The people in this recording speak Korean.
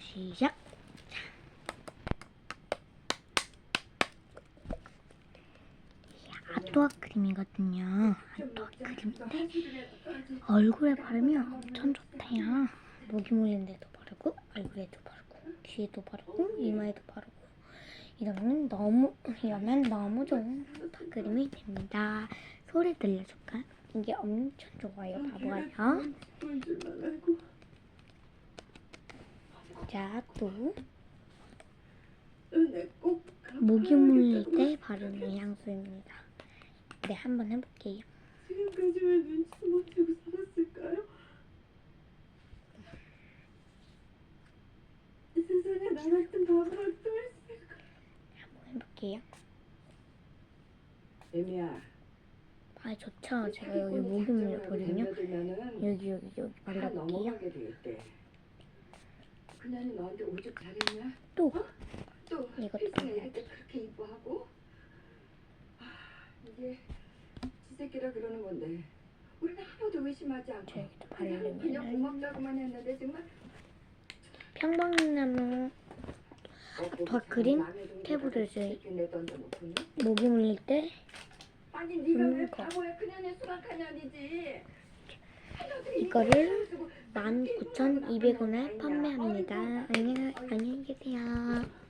시작. 자. 아토아 크림이거든요. 아토아 크림인데 얼굴에 바르면 엄청 좋대요. 목이 물린데도 바르고 얼굴에도 바르고 귀에도 바르고 이마에도 바르고 이러면 너무 이러면 너무 좋은 아토아 크림이 됩니다. 소리 들려줄까? 이게 엄청 좋아요. 봐봐요. 자, 또 내꼭 모기 물릴 때 바르는 향수입니다. 네, 한번 해볼게요. 지금까지 왜 눈치도 못 채고 살았을까요? 이 세상에 나 같은 바보가 또 있을까? 한번 해볼게요. 애미야 아, 좋죠. 제가 여기 모기 물렸거든요. 여기, 여기, 여기 발라볼게요. 그년이 너한테 오죽 잘했냐? 또, 또 이것도 발라야 이럴 때 그렇게 이뻐하고? 아, 이게 지새끼라 그러는 건데. 우리는 하나도 의심하지 않고 저 그냥 그냥 고맙다고만 했는데 정말. 평범나무 더 그린 탭으로 이제 모기 물릴 때? 아니 네가 왜 음, 거. 바보야? 그년의 수락한 년이지. 이거를 19,200원에 판매합니다. 안녕, 안녕히 계세요.